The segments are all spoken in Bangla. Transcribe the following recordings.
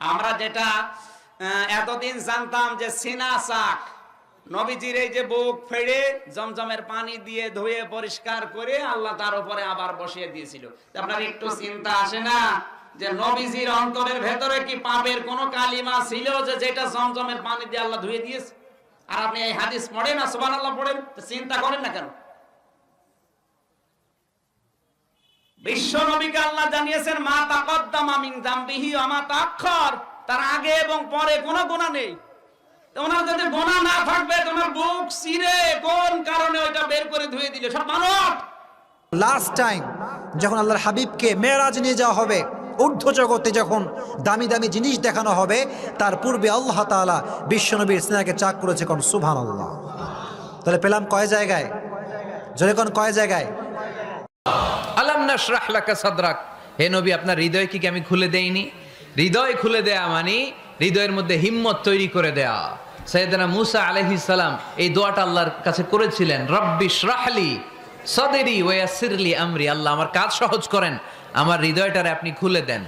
আমরা যেটা এতদিন জানতাম যে সিনা শাক, নবীজির এই যে বুক ফেড়ে জমজমের পানি দিয়ে ধুয়ে পরিষ্কার করে আল্লাহ তার উপরে আবার বসিয়ে দিয়েছিল। আপনার একটু চিন্তা আসে না যে নবীজির অন্তরের ভেতরে কি পাপের কোনো কালিমা ছিল যে যেটা জমজমের পানি দিয়ে আল্লাহ ধুয়ে দিয়েছে? আর আপনি এই হাদিস পড়েন না সুবান আল্লাহ পড়েন চিন্তা করেন না কেন? বিশ্ব নবীকে আল্লাহ জানিয়েছেন, মা তাকদ্দামা মিন জামবিহি ওয়া মা তাআখার তার আগে এবং পরে কোনো গুনাহ নেই। ওনার যদি গুনাহ না থাকবে তোমার বুক চিরে কোন কারণে ওইটা বের করে ধুয়ে দিলে? সব মানব! লাস্ট টাইম যখন আল্লাহর হাবিবকে মেয়েরাজ নিয়ে যাওয়া হবে ঊর্ধ্ব জগতে যখন দামি দামি জিনিস দেখানো হবে, তার পূর্বে আল্লাহ তাআলা বিশ্বনবীর স্নেহাকে চাক করেছে কোন সুভান আল্লাহ তাহলে পেলাম কয় জায়গায়? জোরে কোন কয় জায়গায়? আলাম নাশরাহ লাকা সাদরাক। হে নবী, আপনার হৃদয় কি আমি খুলে দেইনি? হৃদয় খুলে দেয়া মানে হৃদয়ের মধ্যে হিম্মত তৈরি করে দেয়া। সৈয়দনা মুসা আলাইহিস সালাম এই দোয়াটা আল্লাহর কাছে করেছিলেন, রব্বি শ্রাহলি সদেরি ওয়াসিরলি আমরি। আল্লাহ আমার কাজ সহজ করেন, আমার হৃদয়টারে আপনি খুলে দেন।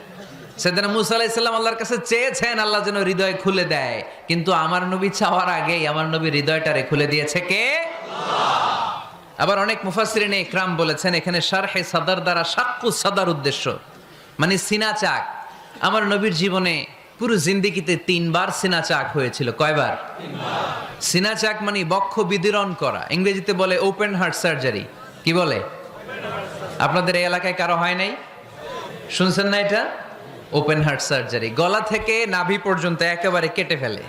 সেদিন মুসা আলাইহিস সালাম আল্লাহর কাছে চেয়েছেন আল্লাহ যেন হৃদয় খুলে দেয়, কিন্তু আমার নবী চাওয়ার আগেই আমার নবী হৃদয়টারে খুলে দিয়েছে কে? আবার অনেক মুফাসরিনে ইকরাম বলেছেন এখানে শারহে সাদার দ্বারা সাক্কু সাদার উদ্দেশ্য। মানে সিনা চাক। আমার নবীর জীবনে পুরো জিন্দিগিতে তিনবার সিনা চাক হয়েছিল। কয়বার? সিনা চাক মানে বক্ষ বিদীরণ করা। ইংরেজিতে বলে ওপেন হার্ট সার্জারি কি বলে? আপনাদের এই এলাকায় কারও হয় নাই? শুনছেন না এটা? ওপেন হার্ট সার্জারি গলা থেকে নাভি পর্যন্ত একেবারে কেটে ফেলে।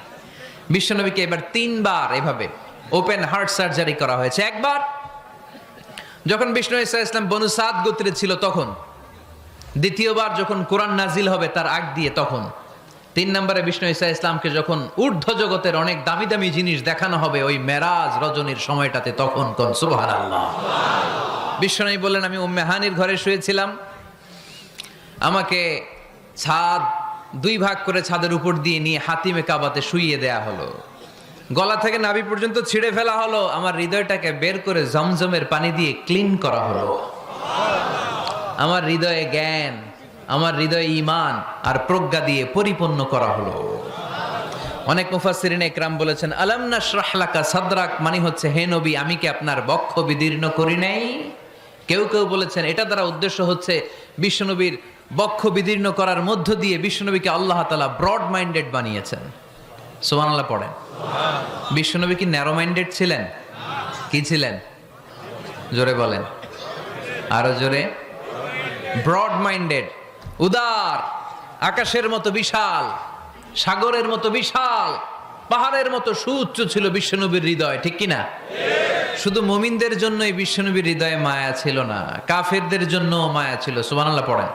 বিশ্বনবীকে এবার তিনবার এভাবে ওপেন হার্ট সার্জারি করা হয়েছে। একবার যখন বিষ্ণু ইসা ইসলাম বনু সাদ গোত্রে ছিল, তখন দ্বিতীয়বার যখন কোরআন নাজিল হবে তার আগ দিয়ে তখন, তিন নম্বরে বিষ্ণু ইসা ইসলামকে যখন ঊর্ধ্ব জগতের অনেক দামি দামি জিনিস দেখানো হবে, ওই মেরাজ রজনীর সময়টাতে তখন কোন আল্লাহ বিশ্বনবী বললেন, আমি উম্মেহানির ঘরে শুয়েছিলাম। আমাকে ছাদ দুই ভাগ করে ছাদের উপর দিয়ে নিয়ে হাতিমে কাবাতে শুইয়ে দেয়া হলো। গলা থেকে নাভি পর্যন্ত ছিঁড়ে ফেলা হলো, আমার হৃদয়টাকে বের করে জমজমের পানি দিয়ে ক্লিন করা হলো। আমার হৃদয়ে জ্ঞান, আমার হৃদয়ে ইমান আর প্রজ্ঞা দিয়ে পরিপূর্ণ করা হলো। অনেক মুফাসসিরিন একরাম বলেছেন, আলাম নাশরাহ লাকা সাদরাক? মানে হচ্ছে, হে নবী, আমি কি আপনার বক্ষ বিদীর্ণ করি নাই? কেউ কেউ বলেছেন, এটা দ্বারা উদ্দেশ্য হচ্ছে, বিশ্বনবীর বক্ষ বিদীর্ণ করার মধ্য দিয়ে বিশ্বনবীকে আল্লাহ তাআলা ব্রড মাইন্ডেড বানিয়েছেন। সোমান সুবহানাল্লাহ পড়েন। বিশ্বনবী কি ন্যারো মাইন্ডেড ছিলেন? কি ছিলেন? জোরে বলেন। আরও জোরে। ব্রড মাইন্ডেড উদার, আকাশের মতো বিশাল, সাগরের মতো বিশাল, পাহাড়ের মতো সুউচ্চ ছিল বিশ্বনবীর হৃদয়, ঠিক কি না শুধু মুমিনদের জন্যই বিশ্বনবীর হৃদয়ে মায়া ছিল না, কাফেরদের জন্য মায়া ছিল। সুবহানাল্লাহ পড়েন।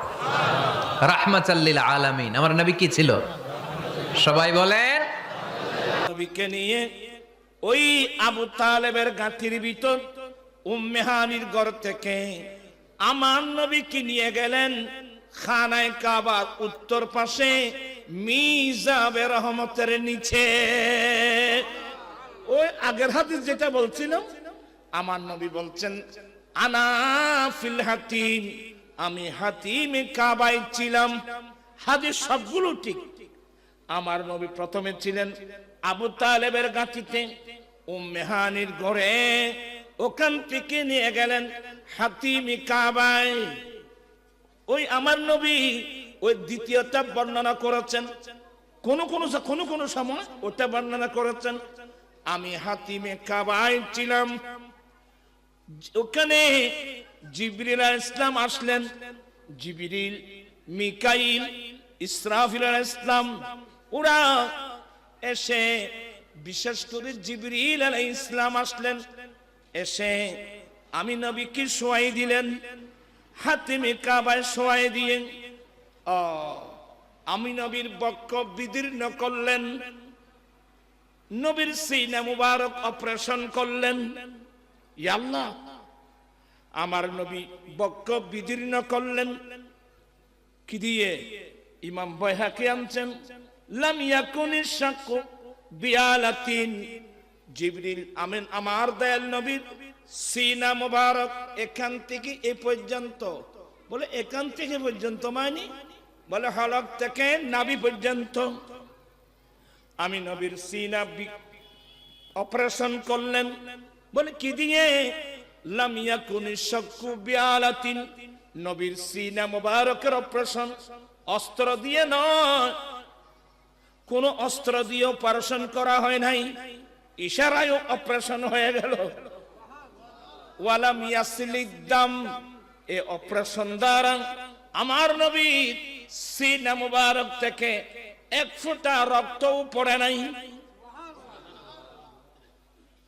রাহমাতাল্লিল আলামিন। আমার নবী কি ছিল? সবাই বলেন নবীকে নিয়ে ওই আবু তালেবের গাঁথির ভিতর উম্মেহানির ঘর থেকে আমার নবীকে নিয়ে গেলেন? খানায় কাবার উত্তর পাশে মিজাবে রহমতের নিচে। ওই আগের হাদিস যেটা বলছিলাম, আমার নবী বলছেন, আনা ফিল হাতিম, আমি হাতিমে কাবায় ছিলাম। হাদিস সবগুলো ঠিক। আমার নবী প্রথমে ছিলেন আবু তালেবের গাঁথিতে উম্মেহানির ঘরে ওখান থেকে নিয়ে গেলেন হাতিমি কাবায়। ওই আমার নবী ওই দ্বিতীয়টা বর্ণনা করেছেন। কোন কোন কোন কোন সময় ওটা বর্ণনা করেছেন। আমি হাতিমে কাবায় ছিলাম। ওখানে জিবরিল ইসলাম আসলেন। জিবরিল, মিকাইল, ইসরাফিল ইসলাম ওরা এসে, বিশেষ করে জিবরিল আলাইহিস ইসলাম আসলেন। এসে আমি নবীকে শোয়াই দিলেন, হাতিমে কাবায় শোয়াই দিয়ে ও আমি নবীর বক্ষ বিদীর্ণ করলেন, নবীর সিনা মুবারক অপারেশন করলেন। ইয়া আল্লাহ, আমার নবী বক্ষ বিদীর্ণ করলেন। কি দিয়ে? ইমাম বয়হাকে আনছেন। লাম ইয়াকুনিস শাক্কু বিয়ালাতিন। জিবরিল, আমিন, আমার দয়াল নবীর সিনা মুবারক। এখান থেকে এ পর্যন্ত। বলে, এখান থেকে পর্যন্ত মানে? বলে, হলক থেকে নাভি পর্যন্ত। আমি নবীর সিনা অপারেশন করলেন। বলে, কি দিয়ে? লামিয়া কুনি শক্কু বিয়ালাতিন। নবীর সিনা মোবারকের অপারেশন অস্ত্র দিয়ে নয়। কোন অস্ত্র দিয়ে অপারেশন করা হয় নাই। ইশারায় অপারেশন হয়ে গেল। ওয়ালাম ইয়াসিলিদ্দাম এ অপারেশন দ্বারা আমার নবী সিনা মুবারক থেকে এক ফোঁটা রক্তও পড়ে নাই।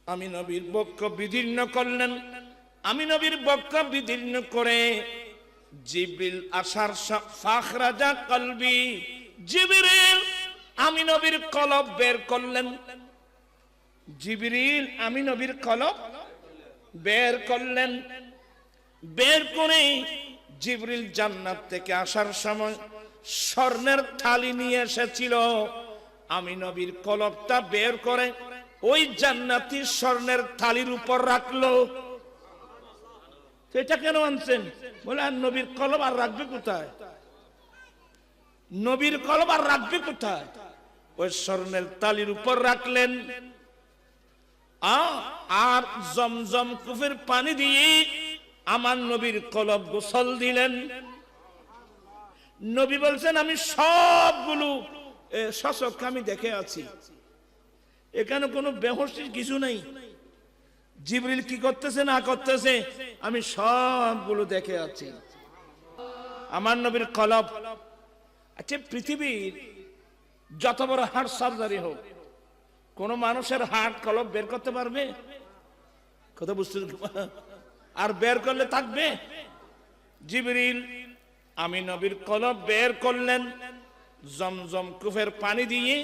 আমি নবীর বক্ষ বিদীর্ণ করলেন। আমি নবীর বক্ষ বিদীর্ণ করে জিবিল আসার ফাখরাজা কলবি জিবরিল আমি নবীর কলব বের করলেন। জিবরিল, আমি নবীর কলব বের করলেন। বের করে জিবরিল জান্নাত থেকে আসার সময় স্বর্ণের থালি নিয়ে এসেছিল। আমি নবীর কলবটা বের করে ওই জান্নাতি স্বর্ণের থালির উপর রাখল। এটা কেন আনছেন? বলে, আর নবীর কলব আর রাখবে কোথায়? নবীর কলব আর রাখবে কোথায়? ওই স্বর্ণের তালির উপর রাখলেন। আর জমজম কুফের পানি দিয়ে আমার নবীর কলব গোসল দিলেন। নবী বলছেন, আমি সবগুলো শশক আমি দেখে আছি। এখানে কোনো বেহসি কিছু নেই। জিবরিল কি করতেছে না করতেছে, আমি সবগুলো দেখে আছি। আমার নবীর কলব আচ্ছা পৃথিবীর যত বড় হার্ট সার্জারি হোক, কোন মানুষের হার্ট কলব বের করতে পারবে? কথা বুঝতে আর বের করলে থাকবে? জিবরিল, আমি নবীর কলব বের করলেন, জমজম কুফের পানি দিয়ে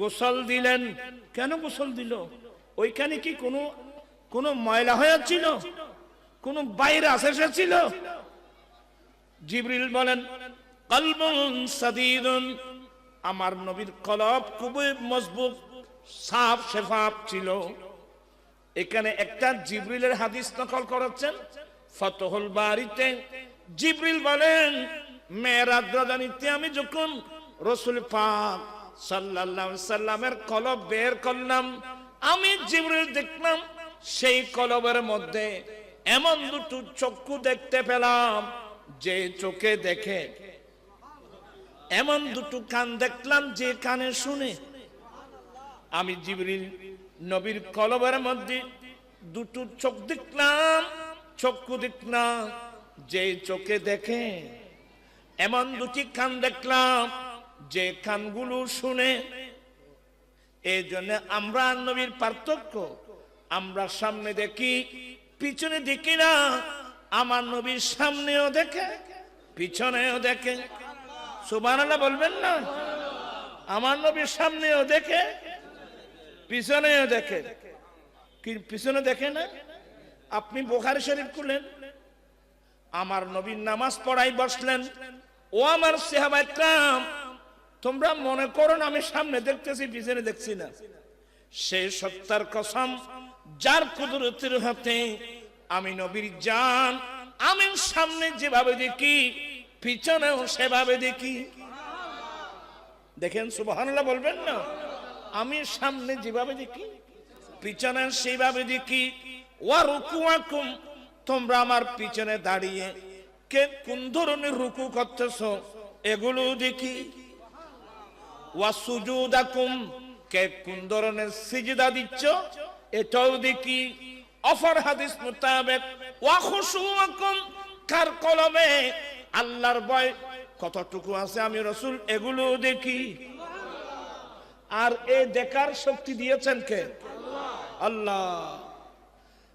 গোসল দিলেন। কেন গোসল দিল? ওইখানে কি কোনো কোনো ময়লা হয়েছিল? কোন ভাইরাস এসেছিল? জিবরিল বলেন, কলবুন সাদিদুন আমার নবীর কলব খুবই মজবুত, সাফ শেফাফ ছিল। এখানে একটা জিবরিলের হাদিস নকল করাচ্ছেন ফতহুল বাড়িতে জিবরিল বলেন, মেয়েরাজ রাজানিতে আমি যখন রসুল পাক আলাইহি সাল্লামের কলব বের করলাম, আমি জিবরিল দেখলাম, সেই কলবের মধ্যে এমন দুটো চক্ষু দেখতে পেলাম, যে চোখে দেখে এমন দুটো কান দেখলাম যে কানে শুনে। আমি জিবরিল নবীর কলবের মধ্যে দুটো চোখ দেখলাম, চক্ষু দেখলাম, যে চোখে দেখে। এমন দুটি কান দেখলাম যে কানগুলো শুনে। এই জন্য আমরা নবীর পার্থক্য, আমরা সামনে দেখি, পিছনে দেখি না, আমার নবীর সামনেও দেখে, পিছনেও দেখে। সুবান বলবেন না? আমার নবীর সামনেও দেখে, পিছনেও দেখে। কি, পিছনে দেখে না? আপনি বোখারি শরীফ খুলেন, আমার নবীর নামাজ পড়াই বসলেন। ও আমার তোমরা মনে করো আমি সামনে দেখতেছি, পিছনে দেখছি না। সেই সত্তার কসম, যার কুদরতের হাতে আমি নবীর জান, আমি সামনে যেভাবে দেখি পিছনেও সেভাবে দেখি। দেখেন, সুবহানাল্লাহ বলবেন না? আমি সামনে যেভাবে দেখি পিছনে সেইভাবে দেখি। ওয়া রুকুয়াকুম তোমরা আমার পিছনে দাঁড়িয়ে কে কোন ধরনের রুকু করতেছো, এগুলো দেখি। ওয়া সুজুদাকুম, কে কোন ধরনের সিজদা দিচ্ছ, এটাও দেখি। অফার হাদিস মোতাবেক, ওয়া খুশুয়াকুম কার কলমে আল্লাহর ভয় কতটুকু আছে আমি রসুল এগুলো দেখি। আর এ দেখার শক্তি দিয়েছেন কে? আল্লাহ।